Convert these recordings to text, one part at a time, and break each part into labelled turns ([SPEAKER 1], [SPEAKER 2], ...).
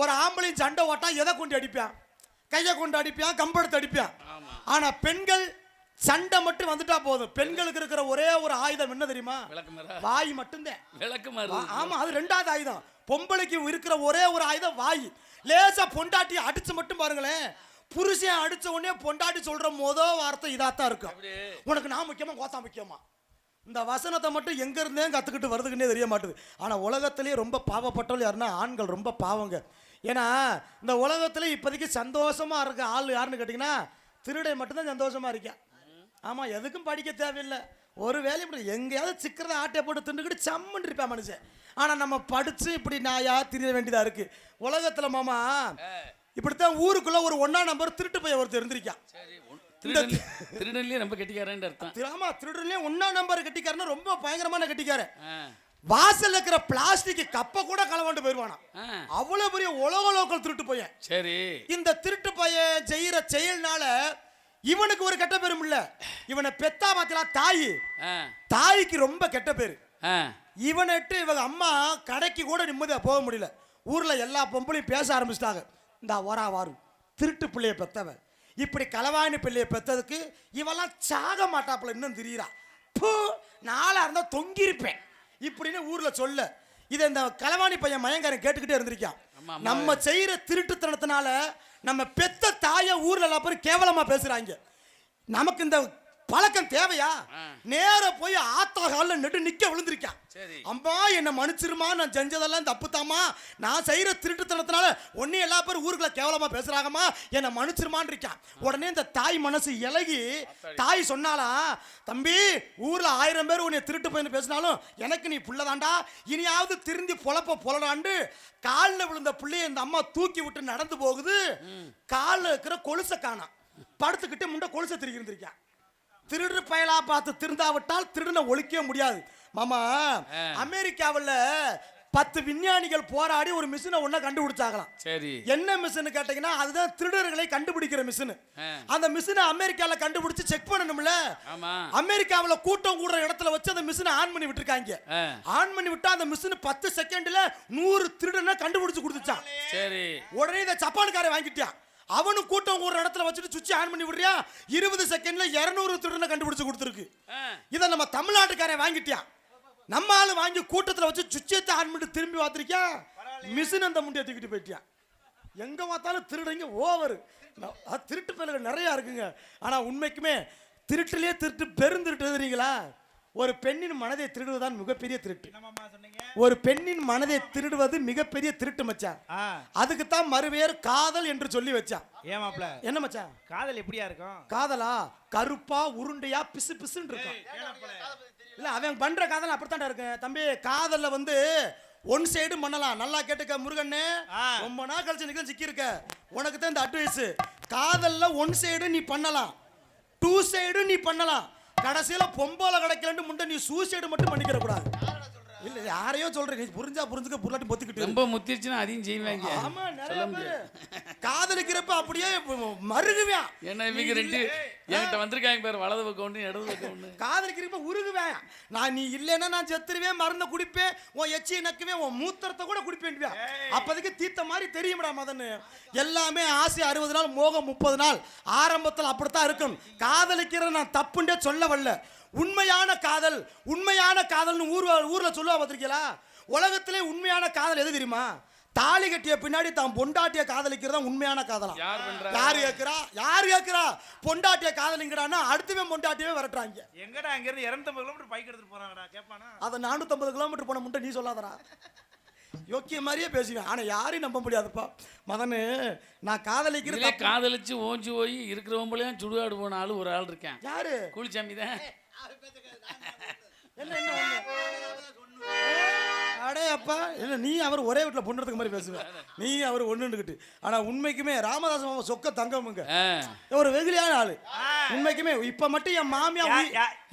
[SPEAKER 1] ஒரு ஆம்பளையும் சண்டை ஓட்டா எதை கொண்டு அடிப்பான்? கையை கொண்டு அடிப்பான் கம்பெடுத்து அடிப்பான். ஆனா பெண்கள் சண்டை மட்டும் வந்துட்டா போதும். பெண்களுக்கு இருக்கிற ஒரே ஒரு ஆயுதம் என்ன தெரியுமா? வாய் மட்டும்தான். ஆமா அது ரெண்டாவது ஆயுதம். பொம்பளைக்கு இருக்கிற ஒரே ஒரு ஆயுதம் வாய். லேசா பொண்டாட்டி அடிச்சு மட்டும் பாருங்களேன். புருஷன் அடிச்ச உடனே பொண்டாட்டி சொல்ற முத வார்த்தை இதாத்தான் இருக்கும். உனக்கு நான் முக்கியமா கோத்தா முக்கியமா? இந்த வசனத்தை மட்டும் எங்க இருந்தே கத்துக்கிட்டு வருதுக்குன்னே தெரிய மாட்டுது. ஆனா உலகத்திலேயே ரொம்ப பாவப்பட்டவள் யாருன்னா ஆண்கள் ரொம்ப பாவங்க. ஏன்னா இந்த உலகத்துல இப்போதைக்கு சந்தோஷமா இருக்க ஆள் யாருன்னு கேட்டிங்கன்னா திருடை மட்டும்தான் சந்தோஷமா இருக்கேன் ஆமா எதுக்கும் படிக்க தேவையில்லை. ஒரு வேலையும் பண்ண- எங்கேயாவது சிக்கிறத ஆட்டை போட்டு தின்னுக்கிட்டு சம்மன் இருப்பான் மனுஷன். ஆனா நம்ம படிச்சு இப்படி நாயா திரிய வேண்டியதா இருக்கு. உலகத்துல மாமா இப்படித்தான் ஊருக்குள்ள ஒரு ஒண்ணா நம்பர் திருட்டு பையன் ஒருத்தர் இருந்திருக்கான்
[SPEAKER 2] திருடன்லயே ரொம்ப கெட்டிக்காரன்னு அர்த்தம்
[SPEAKER 1] திரு- ஆமா திருடர்லயே ஒண்ணா நம்பர் கட்டிக்காரன்னா ரொம்ப பயங்கரமான கட்டிக்காரன்.
[SPEAKER 2] ஆ,
[SPEAKER 1] வாசல்ல இருக்கிற பிளாஸ்டிக் கப்பை கூட களவாண்டு போயிருவானா. அவ்வளவு பெரிய உலக லோக்கல் திருட்டு பையன்
[SPEAKER 2] சரி.
[SPEAKER 1] இந்த திருட்டு பையன் செய்யற செயல்னால இவனுக்கு ஒரு கெட்ட பேரும் இல்ல. இவனை பெத்தா பாத்தீங்களா தாய். தாய்க்கு ரொம்ப கெட்ட பேரு. இவனிட்டு இவங்க அம்மா கடைக்கு கூட நிம்மதியா போக முடியல. ஊர்ல எல்லா பொம்பளையும் பேச ஆரம்பிச்சிட்டாங்க. இந்த வரா வாரு. திருட்டு பிள்ளைய பெத்தவன். இப்படி களவாணி பிள்ளைய பெத்ததுக்கு இவெல்லாம் சாக மாட்டாப்புல இன்னும் தெரியுறா. பூ நாளா இருந்தா தொங்கியிருப்பேன். இப்படின்னு ஊர்ல சொல்ல. இதை இந்த களவாணி பையன் மயங்காரன் கேட்டுக்கிட்டே இருந்திருக்கான். நம்ம செய்யற திருட்டுத்தனத்தினால நம்ம பெத்த தாய ஊர்ல எல்லா பேரும் கேவலமா பேசுறாங்க. நமக்கு இந்த பழக்கம் தேவையா. நேர போய் ஆத்தா காலில் நெட்டு நிக்க விழுந்திருக்கான் அம்மா என்ன மன்னிச்சிருமா? நான் செஞ்சதெல்லாம் தப்புத்தாம்மா. நான் செய்யற திருட்டுத்தனத்தினால ஒன்னே எல்லா பேரும் ஊருக்குள்ள கேவலமா பேசுறாங்கம்மா. என்னை மன்னிச்சிருமான்னு இருக்கான் உடனே இந்த தாய் மனசு இலகி தாய் சொன்னாலா தம்பி ஊர்ல ஆயிரம் பேர் உன்னை திருட்டு போயின்னு பேசினாலும் எனக்கு நீ புள்ளதாண்டா. இனியாவது திருந்தி பொழப்ப பொலடாண்டு காலில் விழுந்த பிள்ளைய இந்த அம்மா தூக்கி விட்டு நடந்து போகுது. காலில் இருக்கிற கொலுசை காணாம் படுத்துக்கிட்டு முண்டை கொலுசை திருக்கி இருந்திருக்கான் திருடு பயலா பார்த்து திருந்தாவிட்டால் திருடனை ஒழிக்கவே முடியாது. மாமா. அமெரிக்காவில் பத்து விஞ்ஞானிகள் போராடி ஒரு மிஷினை ஒன்றை கண்டுபிடிச்சாங்களாம்.
[SPEAKER 2] சரி.
[SPEAKER 1] என்ன மிஷின் கேட்டீங்கன்னா அதுதான் திருடர்களை கண்டுபிடிக்கிற மிஷின். அந்த மிஷினை அமெரிக்கால கண்டுபிடிச்சு செக் பண்ணணும்ல. அமெரிக்காவில் கூட்டம் கூடுற இடத்துல வச்சு அந்த மிஷினை ஆன் பண்ணி விட்டுருக்காங்க. ஆன் பண்ணி விட்டா அந்த மிஷின் பத்து செகண்ட்ல நூறு திருடனை கண்டுபிடிச்சு கொடுத்துச்சான்
[SPEAKER 2] சரி.
[SPEAKER 1] உடனே இந்த ஜப்பான்காரன் வாங்கிட்டான். அவனும் கூட்டம் கூடுற இடத்துல வச்சுட்டு சுவிட்ச் ஆன் பண்ணி விடுறியா? இருபது செகண்ட்ல இருநூறு திருடனை கண்டுபிடிச்சு கொடுத்துருக்கு. இதை நம்ம தமிழ்நாட்டுக்காரன் வாங்கிட்டியான். நம்ம ஆளு வாங்கி கூட்டத்தில் வச்சு சுவிட்சத்தை ஆன் பண்ணிட்டு திரும்பி பார்த்துருக்கியா மிஷின் அந்த முண்டியை தூக்கிட்டு போயிட்டியான். எங்க பார்த்தாலும் திருடுங்க ஓவர். திருட்டு பயல்கள் நிறைய இருக்குங்க. ஆனா உண்மைக்குமே திருட்டுலயே திருட்டு பெருந்திருட்டு தெரியுங்களா ஒரு பெண்ணின் மனதை திருடுவதுதான் மிகப்பெரிய திருட்டு. ஒரு பெண்ணின் மனதை திருடுவது மிகப்பெரிய திருட்டு மச்சான்.
[SPEAKER 3] ஆ.
[SPEAKER 1] அதுக்கு தான் மறுவேர் காதல் என்று சொல்லி வச்சான்.
[SPEAKER 3] ஏன் மாப்ள
[SPEAKER 1] என்ன மச்சான்?
[SPEAKER 3] காதல் எப்படியா இருக்கும்?
[SPEAKER 1] காதலா? கருப்பா உருண்டையா பிசு பிசுன்னு இருக்கும். இல்ல அவன் பண்ற காதல் அப்படித்தான்டா இருக்கு. தம்பி காதல்ல வந்து ஒன் சைடு பண்ணலாம். நல்லா கேட்டுக்க முருகண்ணே.
[SPEAKER 3] ஆ.
[SPEAKER 1] ரொம்ப நாள் கழிச்சு நிக்க சிக்கி இருக்க உனக்கு தான் இந்த அட்வைஸ் காதல்ல ஒன் சைடு நீ பண்ணலாம். டூ சைடு நீ பண்ணலாம். கடைசியில பொம்பளை கிடைக்கலன்னு முண்டை நீ சூசைடு மட்டும் பண்ணிக்கிற கூடாது இல்ல யாரையோ சொல்றேன் புரிஞ்சா புரிஞ்சுக்க புரியாட்டி பொத்துக்கிட்டு.
[SPEAKER 2] ரொம்ப முத்திருச்சுன்னா அதையும் செய்வாங்க.
[SPEAKER 1] ஆமா
[SPEAKER 2] சொல்ல முடியாது.
[SPEAKER 1] காதலிக்கிறப்ப அப்படியே மருகுவேன்.
[SPEAKER 2] ஏன்னா இவங்க ரெண்டு? என்கிட்ட வந்திருக்காங்க பேர் வலது பக்கம் ஒன்று இடது பக்கம் ஒன்று
[SPEAKER 1] காதலிக்கிறப்ப உருகுவேன். நான் நீ இல்லைன்னா நான் செத்துருவேன் மருந்த குடிப்பேன் உன் எச்சியை நக்குவேன் உன் மூத்திரத்தை கூட குடிப்பேன் அப்போதைக்கு தீத்த மாதிரி தெரியும்டா மதன்னு எல்லாமே ஆசை அறுபது நாள் மோகம் முப்பது நாள். ஆரம்பத்தில் அப்படித்தான் இருக்கும் காதலிக்கிறது நான் தப்புண்டே சொல்ல வரல. உண்மையான காதல் உண்மையான காதல்னு ஊர் ஊர்ல சொல்லுவா பார்த்திருக்கீங்களா உலகத்திலே உண்மையான காதல் எது தெரியுமா? தாலி கட்டிய பின்னாடி தான் பொண்டாட்டிய காதலிக்கிறது உண்மையான காதலாம்
[SPEAKER 2] யார்
[SPEAKER 1] கேட்கிறா யார் கேட்கிறா பொண்டாட்டிய காதலிங்கிறான்னா அடுத்தவன் பொண்டாட்டியவே விரட்டுறாங்க.
[SPEAKER 3] எங்கடா அங்க இருந்து இரநூத்தம்பது கிலோமீட்டர் பைக் எடுத்துட்டு போறாங்கடா கேட்பானா
[SPEAKER 1] அதை நானூற்றம்பது கிலோமீட்டர் போன முட்டை நீ சொல்லாதடா. யோக்கிய மாதிரியே பேசுவேன் ஆனால் யாரையும் நம்ப முடியாதுப்பா. மதனு நான் காதலிக்கிற
[SPEAKER 2] இதுல
[SPEAKER 1] தப்பு
[SPEAKER 2] காதலிச்சு ஓஞ்சி போய் இருக்கிறவங்களையும் சுடுகாடு போன ஆளு ஒரு ஆள் இருக்கேன்.
[SPEAKER 1] யாரு?
[SPEAKER 2] கூலிச்சாமி தான்?
[SPEAKER 1] அடே அப்பா என்ன நீ அவர் ஒரே வீட்டில் பொண்ணுறதுக்கு மாதிரி பேசுவேன் நீ அவர் ஒன்றுக்கிட்டு ஆனால் உண்மைக்குமே ராமதாஸ் மாமா சொக்க தங்கமுங்க. ஒரு வெகுளியான ஆளு. உண்மைக்குமே இப்ப மட்டும் என் மாமியா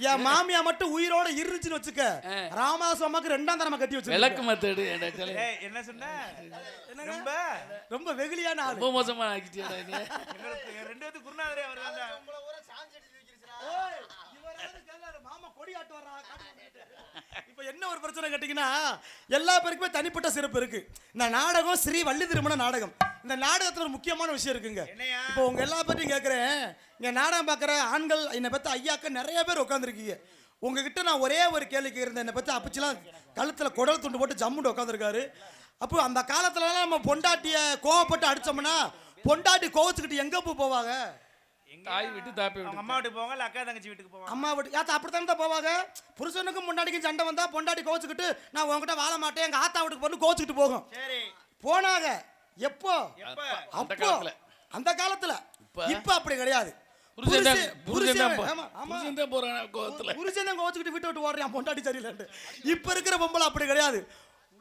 [SPEAKER 1] என் மாமியா மட்டும் உயிரோட இருந்துச்சுன்னு வச்சுக்க ராமதாஸ் அம்மாக்கு ரெண்டாம் தரமா கட்டி வச்சு
[SPEAKER 2] விளக்கு மத்தடு
[SPEAKER 3] என்ன சொன்ன? ரொம்ப
[SPEAKER 1] ரொம்ப? வெகுளியான ஆளு.
[SPEAKER 2] ரொம்ப மோசமா ஆக்கிட்டியாடா நீ?
[SPEAKER 3] எங்களுக்கு ரெண்டு பேத்துக்கு குருநாதரே அவர்
[SPEAKER 1] மாமா கொடி ஆட்டு வர்றா. இப்ப என்ன ஒரு பிரச்சனை கேட்டீங்கன்னா எல்லா பேருக்குமே தனிப்பட்ட சிறப்பு இருக்கு. இந்த நாடகம் ஸ்ரீ வள்ளி திருமண நாடகம். இந்த நாடகத்துல ஒரு முக்கியமான விஷயம் இருக்குங்க? இப்போ உங்க எல்லா பற்றியும் கேட்குறேன் இங்க நாடகம் பார்க்குற ஆண்கள் என்னை பத்தி ஐயாக்க நிறைய பேர் உட்காந்துருக்கீங்க உங்ககிட்ட நான் ஒரே ஒரு கேள்வி கேட்குறேன் என்னை பத்தி அப்பச்சிலாம் கழுத்துல குடல் துண்டு போட்டு ஜம்முன்னு உட்காந்துருக்காரு அப்போ அந்த காலத்துலலாம் நம்ம பொண்டாட்டிய கோவப்பட்டு அடிச்சோம்னா பொண்டாட்டி கோவச்சுக்கிட்டு எங்க போய் போவாங்க?
[SPEAKER 2] தாய் விட்டு தாப்பி விட்டு
[SPEAKER 3] அம்மா வீட்டுக்கு போவாங்க இல்ல அக்கா தங்கச்சி வீட்டுக்கு போவாங்க?
[SPEAKER 1] அம்மா வீட்டு யாத்தா அப்படித்தானே தான் போவாங்க? புருஷனுக்கும் பொண்டாட்டிக்கும் சண்டை வந்தா பொண்டாட்டி கோச்சுக்கிட்டு நான் உங்ககிட்ட வாழ மாட்டேன் எங்க ஆத்தா வீட்டுக்கு பொண்ணு கோச்சுக்கிட்டு போகும்.
[SPEAKER 3] சரி.
[SPEAKER 1] போனாங்க. எப்போ? அப்போ. அந்த காலத்துல.
[SPEAKER 2] இப்ப?
[SPEAKER 1] அப்படி கிடையாது. விட்டு விட்டு இப்ப இருக்கிற பொம்பளை அப்படி கிடையாது.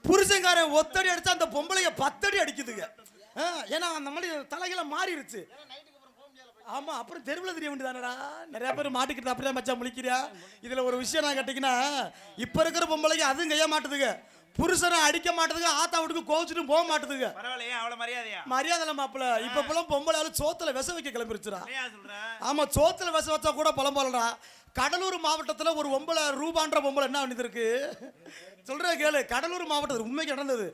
[SPEAKER 1] புருஷன்காரன் ஒத்தடி அடிச்சா அந்த பொம்பளைய பத்தடி அடிக்குதுங்க. ஏன்னா அந்த மாதிரி தலைகளை மாறிடுச்சு ஆமா அப்புறம் தெருவில் தெரிய வேண்டியதானடா? நிறைய பேர் மாட்டிக்கிட்டு அப்படியே மச்சான் முழிக்கிறியா? இதுல ஒரு விஷயம் நான் கேட்டீங்கன்னா இப்ப இருக்கிற பொம்பளைக்கு அதுவும் கைய மாட்டுதுங்க. புருஷனை அடிக்க மாட்டுதுங்க ஆத்தா வீட்டுக்கு கோவிச்சுட்டு போக மாட்டுதுங்க.
[SPEAKER 3] பரவாயில்ல ஏன் அவ்வளவு மரியாதையா?
[SPEAKER 1] மரியாதை மாப்பிள்ள. இப்ப இப்பெல்லாம் பொம்பளை சோத்துல விச வைக்க கிளம்பிருச்சுடா. ஆமா சோத்துல விச வச்சா கூட பழம் போலடா கடலூர் மாவட்டத்துல ஒரு பொம்பளை ரூபான்ற பொம்பளை என்ன பண்ணிருக்கு சொல்றேன் கேளு கடலூர் மாவட்டத்தில் உண்மைக்கு நடந்தது.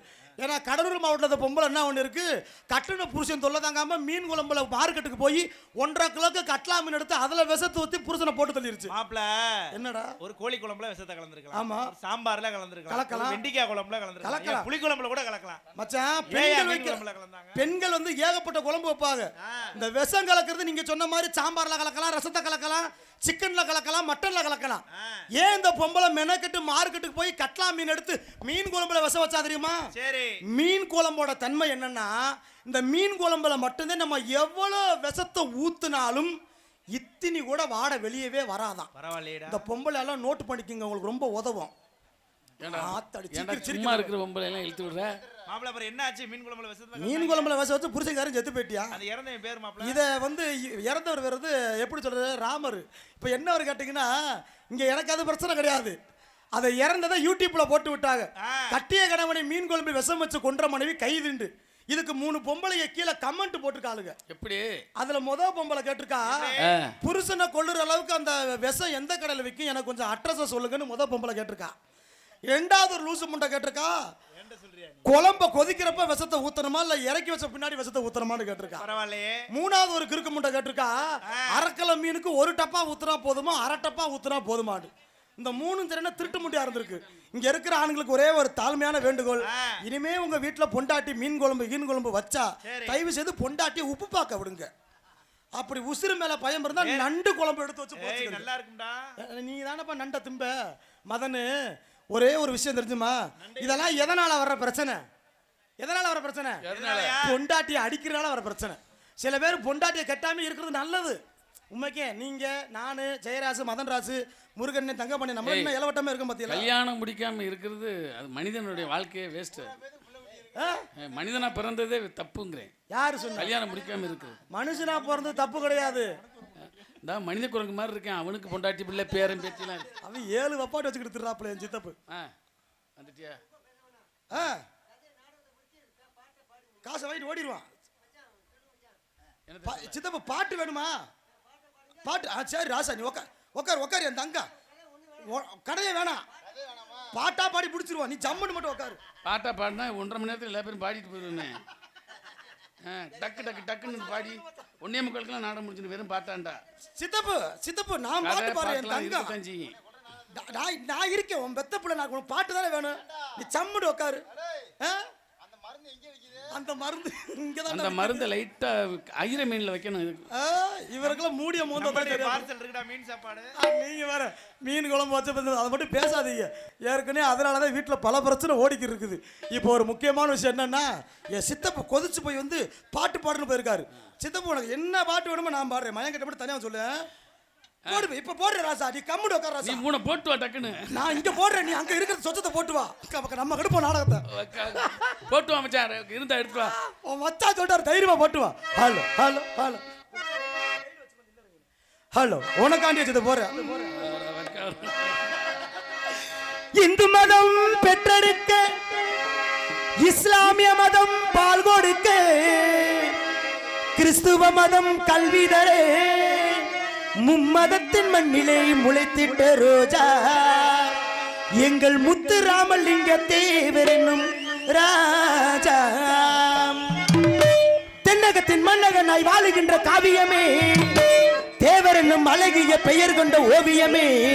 [SPEAKER 1] ஏன்னா கடலூர் மாவட்டத்தில் பொம்பளை என்ன ஒன்று இருக்கு? கட்டுன புருஷன் தொல்லை தாங்காம மீன் குழம்புல மார்க்கெட்டுக்கு போய் ஒன்றரை கிலோக்கு கட்லா மீன் எடுத்து அதுல விஷத்தை ஊத்தி புருஷனை போட்டு தள்ளிருச்சு.
[SPEAKER 3] மாப்பிள
[SPEAKER 1] என்னடா?
[SPEAKER 3] ஒரு கோழி குழம்புல விஷத்தை கலந்துருக்கலாம்.
[SPEAKER 1] ஆமா.
[SPEAKER 3] ஒரு சாம்பார்ல கலந்துருக்கலாம்.
[SPEAKER 1] கலக்கலாம்.
[SPEAKER 3] வெண்டிக்காய் குழம்புல கலந்துருக்கலாம். புளி குழம்புல கூட கலக்கலாம்?
[SPEAKER 1] மச்சான் பெண்கள்
[SPEAKER 3] மீன்
[SPEAKER 1] வைக்க
[SPEAKER 3] குழம்புல கலந்தாங்க?
[SPEAKER 1] பெண்கள் வந்து ஏகப்பட்ட குழம்பு வைப்பாங்க. இந்த விஷம் கலக்கிறது நீங்க சொன்ன மாதிரி சாம்பார்ல கலக்கலாம் ரசத்தை கலக்கலாம் சிக்கன்ல கலக்கலாம் மட்டன்ல கலக்கலாம். ஏன் இந்த பொம்பளை மெனக்கெட்டு மார்க்கெட்டுக்கு போய் கட்லா மீன் எடுத்து மீன் குழம்புல விஷம் வச்சா தெரியுமா?
[SPEAKER 3] சரி.
[SPEAKER 1] மீன் குழம்போட தன்மை என்னன்னா இந்த மீன் குழம்புல மட்டும்தான் நம்ம எவ்வளோ விஷத்தை ஊத்துனாலும் இத்தினி கூட வாட வெளியவே வராதான்
[SPEAKER 3] பரவாயில்லையடா.
[SPEAKER 1] இந்த பொம்பளை எல்லாம் நோட் பண்ணிக்கங்க உங்களுக்கு ரொம்ப உதவும்.
[SPEAKER 2] சும்மா இருக்கிற பொம்பளை எல்லாம் இழுத்து விடுற?
[SPEAKER 3] மாப்பிள அப்புறம் என்ன ஆச்சு மீன் குழம்புல விஷத்தை
[SPEAKER 1] மீன் குழம்புல விஷம் வச்சு புருஷன்காரன் செத்து போயிட்டியா?
[SPEAKER 3] இறந்தவன் பேர்
[SPEAKER 1] இதை வந்து இறந்தவர் வருது எப்படி சொல்றது ராமர். இப்போ என்ன ஒரு கேட்டிங்கன்னா இங்கே எனக்கு அது பிரச்சனை கிடையாது. அதை இறந்ததை யூடியூப்ல போட்டு விட்டாங்க. கட்டிய கணவனை மீன் குழம்பு விஷம் வச்சு கொன்ற மனைவி கைதுண்டு இதுக்கு மூணு பொம்பளைய கீழே கமெண்ட் போட்டிருக்காளுங்க.
[SPEAKER 2] எப்படி?
[SPEAKER 1] அதுல முத பொம்பளை கேட்டிருக்கா. புருஷனை கொல்லுற அளவுக்கு அந்த விஷம் எந்த கடையில் விற்கும்? எனக்கு கொஞ்சம் அட்ரஸை சொல்லுங்கன்னு முத பொம்பளை கேட்டிருக்கா. ரெண்டாவது ஒரு லூசு முண்டை கேட்டிருக்கா
[SPEAKER 3] என்ன சொல்றியா நீ?
[SPEAKER 1] குழம்ப கொதிக்கிறப்ப விஷத்தை ஊத்தணுமா இல்ல இறக்கி வச்ச பின்னாடி விஷத்தை ஊத்தணுமான்னு கேட்டிருக்கா.
[SPEAKER 3] பரவாயில்லையே.
[SPEAKER 1] மூணாவது ஒரு கிறுக்கு முட்டை கேட்டிருக்கா அரைக்கல மீனுக்கு ஒரு டப்பா ஊத்துனா போதுமா அரை டப்பா ஊத்துனா போதுமாடு இந்த மூணும் தெரியுமா திருட்டு முட்டையா இருந்திருக்கு. இங்க இருக்கிற ஆண்களுக்கு ஒரே ஒரு தாழ்மையான வேண்டுகோள். இனிமே உங்க வீட்டுல பொண்டாட்டி மீன் குழம்பு மீன் குழம்பு வச்சா. தயவு செய்து பொண்டாட்டி உப்பு பார்க்க விடுங்க. அப்படி உசுறு மேல பயம் இருந்தா நண்டு குழம்பு எடுத்து வச்சு.
[SPEAKER 3] நல்லா இருக்கும்டா.
[SPEAKER 1] நீ தானப்பா நண்டை திம்ப? மதனு ஒரே ஒரு விஷயம் தெரிஞ்சுமா? இதெல்லாம் எதனால வர்ற பிரச்சனை? எதனால வர பிரச்சனை? பொண்டாட்டியை அடிக்கிறனால வர பிரச்சனை. சில பேர் பொண்டாட்டியை கட்டாம இருக்கிறது நல்லது. உண்மைக்கே நீங்க நானு ஜெயராசு மதன்ராசு முருகன் தங்கமணி நம்ம. இன்னும் இலவட்டமா இருக்கும் பாத்தீங்களா?
[SPEAKER 2] கல்யாணம் முடிக்காம இருக்கிறது அது மனிதனுடைய வாழ்க்கையே வேஸ்ட்? மனிதனா பிறந்ததே தப்புங்கிறேன்.
[SPEAKER 1] யாரு சொன்ன?
[SPEAKER 2] கல்யாணம் முடிக்காம இருக்குது
[SPEAKER 1] மனுஷனா பிறந்தது தப்பு கிடையாது.
[SPEAKER 2] இந்த மனித குரங்கு மாதிரி இருக்கேன். அவனுக்கு பொண்டாட்டி பிள்ளை பேரன் பேத்திலாம் இருக்கு.
[SPEAKER 1] அவன் ஏழு வப்பாட்டு வச்சுக்கிட்டு திருறாப்புல என் சித்தப்பு.
[SPEAKER 2] ஆ வந்துட்டியா?
[SPEAKER 1] ஆ. காசை வாங்கிட்டு ஓடிடுவான்
[SPEAKER 2] என்ன
[SPEAKER 1] சித்தப்பா பாட்டு வேணுமா? பாட்டு ஆ சரி ராசா நீ உக்கார் உக்கார் உக்கார் என் தங்கா. கடையே வேணாம். பாட்டா பாடி பிடிச்சிருவான் நீ ஜம்முன்னு மட்டும் உக்காரு.
[SPEAKER 2] பாட்டா பாடினா ஒன்றரை மணி நேரத்தில் எல்லா பேரும் பாடிட்டு போயிடுவேன் டக்கு டக்கு டக்குன்னு பாடி ஒன்னே முக்காலுக்கெல்லாம் நாட முடிச்சுன்னு வெறும் பாட்டாண்டா.
[SPEAKER 1] சித்தப்பு சித்தப்பு நான் பாட்டு பாரு என் தங்கம் நான் நான் இருக்கேன் உன் பெத்த பிள்ளை நான் பாட்டு தானே வேணும். நீ ஜம்முன்னு உக்காரு. ஆ? அந்த மருந்து இங்கே
[SPEAKER 2] அந்த
[SPEAKER 1] தான்
[SPEAKER 2] மருந்தை லைட்டா ஐர மீன்ல வைக்கணும் இதுக்கு
[SPEAKER 1] இவருக்கெல்லாம் மூடிய மோந்த தான் தெரியாது.
[SPEAKER 3] பார்சல் இருக்குடா மீன் சாப்பாடு.
[SPEAKER 1] நீங்க வேற மீன் குழம்பு வச்ச அதை மட்டும் பேசாதீங்க. ஏற்கனவே அதனால தான் வீட்டில் பல பிரச்சனை ஓடிக்கிட்டு இருக்குது. இப்போ ஒரு முக்கியமான விஷயம் என்னன்னா என் சித்தப்பா கொதிச்சு போய் வந்து பாட்டு பாடுன்னு போயிருக்காரு. சித்தப்பா உனக்கு என்ன பாட்டு வேணுமோ நான் பாடுறேன். மயம் கிட்ட மட்டும் தனியாக சொல்லு போடு இப்ப போடுற ராசா நீ கம்முடு உட்கார
[SPEAKER 2] நீ
[SPEAKER 1] ராசா
[SPEAKER 2] மூணை போட்டு வா டக்குன்னு.
[SPEAKER 1] நான் இங்க போடுறேன் நீ அங்க இருக்கிற சொச்சத்தை போட்டு வா. நம்ம கடுப்போம் நாடகத்தை.
[SPEAKER 2] போட்டு வா மச்சான். இருந்தா எடுத்து வா.
[SPEAKER 1] உன் மச்சா சொல்றாரு தைரியமா போட்டு வா. Hello hello hello. ஹலோ உனக்காண்டி வச்சது போறேன். இந்து மதம் பெற்றெடுக்க இஸ்லாமிய மதம் பால் கொடுக்க கிறிஸ்துவ மதம் கல்வி தரே மும்மதத்தின் மண்ணிலே முளைத்திட்ட ரோஜா. எங்கள் முத்து ராமலிங்க தேவர் என்னும் ராஜா. தென்னகத்தின் மன்னகனாய் வாழுகின்ற காவியமே. தேவரென்னும் அழகிய பெயர் கொண்ட ஓவியமே.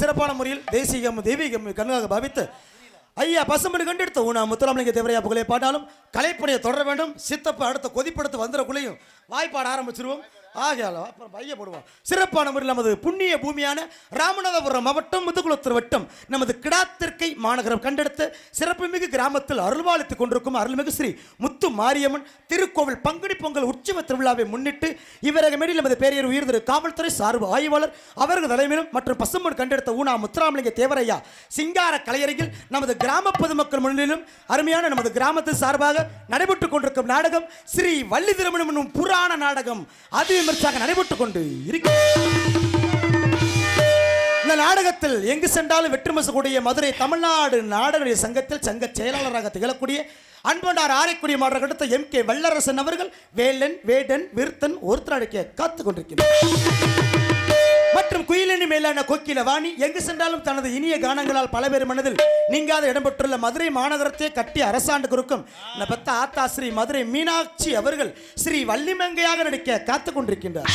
[SPEAKER 1] சிறப்பான முறையில் தேசியம் தெய்வீகம் கண்ணாக பாவித்து ஐயா பசுமணி கண்டெடுத்த ஊனா முத்துராமலிங்க தேவரையா புகழை பாட்டாலும் கலைப்பணியை தொடர வேண்டும். சித்தப்ப அடுத்த கொதிப்படுத்த வந்துடக்குள்ளேயும் வாய்ப்பாட ஆரம்பிச்சிருவோம். ஆகையால அப்புறம் பைய போடுவோம் சிறப்பான முறையில் நமது புண்ணிய பூமியான ராமநாதபுரம் மாவட்டம் முதுகுளத்தூர் வட்டம் நமது கிடாத்திற்கை மாநகரம் கண்டெடுத்த சிறப்புமிகு கிராமத்தில் அருள்வாளித்துக் கொண்டிருக்கும் அருள்மிகு ஸ்ரீ முத்து மாரியம்மன் திருக்கோவில் பங்குனி பொங்கல் உற்சவ திருவிழாவை முன்னிட்டு இவரக மேடில் நமது பேரையர் உயர் திரு காவல்துறை சார்பு ஆய்வாளர் அவர்கள் தலைமையிலும் மற்றும் பசுமன் கண்டெடுத்த ஊனா முத்துராமலிங்க தேவரையா சிங்கார கலையரங்கில் நமது கிராம பொதுமக்கள் முன்னிலும் அருமையான நமது கிராமத்து சார்பாக நடைபெற்றுக் கொண்டிருக்கும் நாடகம் ஸ்ரீ வள்ளி திருமணம் என்னும் புராண நாடகம். அது விமர்சையாக நடைபெற்றுக் கொண்டு இருக்கிறது இந்த நாடகத்தில் எங்கு சென்றாலும் வெற்றிமசக்கூடிய மதுரை தமிழ்நாடு நாடக சங்கத்தில் சங்க செயலாளராக திகழக்கூடிய அன்பனார் ஆரைக்குடி மாடல் அடுத்த எம் கே வல்லரசன் அவர்கள் வேலன் வேடன் விருத்தன் ஒருத்தர் அடைக்க காத்துக் கொண்டிருக்கிறார் மற்றும் குயிலினி மேலான கோக்கில வாணி எங்கு சென்றாலும் தனது இனிய கானங்களால் பல பேர் மனதில் நீங்காத இடம்பெற்றுள்ள மதுரை மாநகரத்தை கட்டி அரசாண்டு கொடுக்கும். பெத்த ஆத்தா ஸ்ரீ மதுரை மீனாட்சி அவர்கள் ஸ்ரீ வள்ளிமங்கையாக நடிக்க காத்துக் கொண்டிருக்கின்றார்.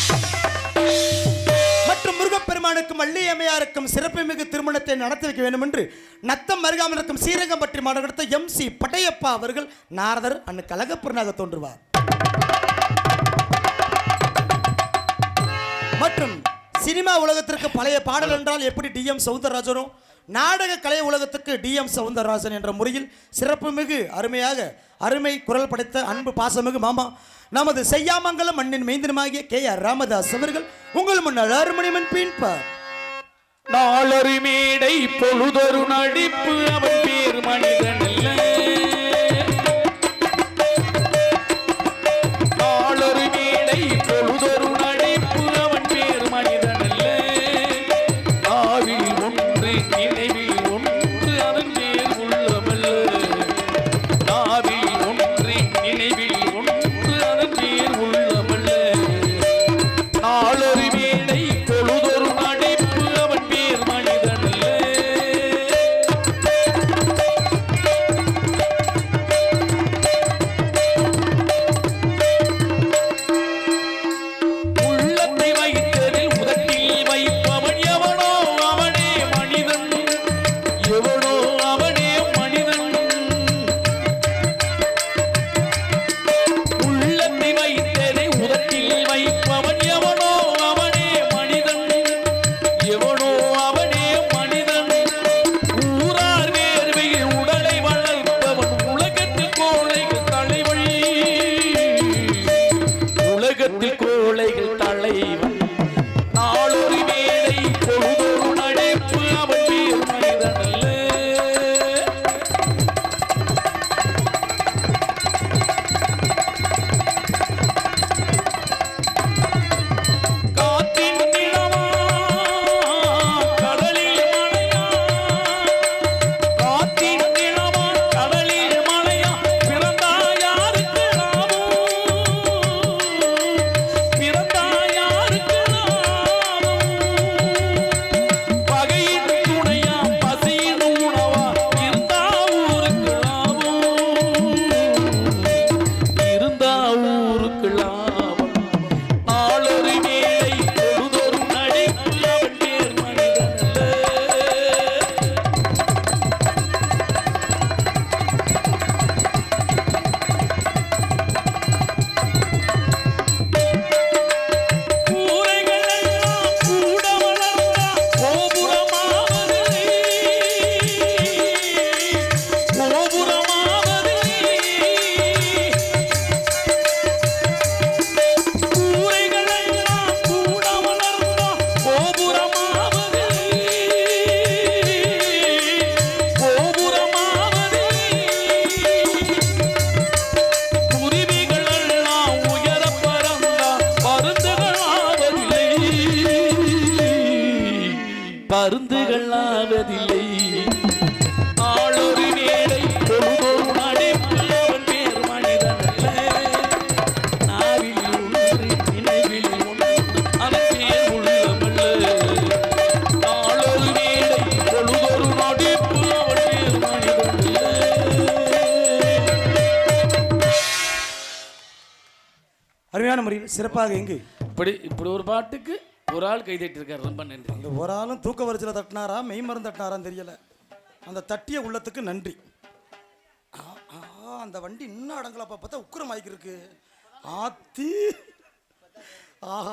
[SPEAKER 1] மற்றும் முருகப்பெருமானுக்கும் வள்ளியம்மையாருக்கும் சிறப்புமிகு திருமணத்தை நடத்தி வைக்க வேண்டும் என்று நத்தம் அருகாமல் இருக்கும் ஸ்ரீரங்கம் பற்றி மாநகரத்தை எம் சி பட்டையப்பா அவர்கள் நாரதர் அன்னு கலகப்புறனாக தோன்றுவார். மற்றும் சினிமா உலகத்திற்கு பழைய பாடல் என்றால் எப்படி டி எம் சவுந்தரராஜனும் நாடக கலை உலகத்துக்கு டி எம் சவுந்தரராஜன் என்ற முறையில் சிறப்புமிகு அருமையாக அருமை குரல் படைத்த அன்பு பாசமிகு மாமா நமது செய்யாமங்கலம் மண்ணின் மைந்தனமாகிய கே ஆர் ராமதாஸ் அவர்கள் உங்கள் முன்னால் அருமணிமன் பின்பார்
[SPEAKER 4] நாளொரு மேடை பொழுதொரு நடிப்பு அவன் பேர் மனிதன்
[SPEAKER 1] பிள்ளைகள் சிறப்பாக எங்கு?
[SPEAKER 2] இப்படி இப்படி ஒரு பாட்டுக்கு ஒரு ஆள் கை தட்டியிருக்காரு ரொம்ப நன்றி.
[SPEAKER 1] இந்த ஒரு ஆளும் தூக்க வரிசையில் தட்டினாரா மெய் மருந்து தட்டினாரான்னு தெரியல. அந்த தட்டிய உள்ளத்துக்கு நன்றி. அந்த வண்டி இன்னும் அடங்கலப்பா பார்த்தா உக்குரம் ஆகிருக்கு ஆத்தி ஆஹா.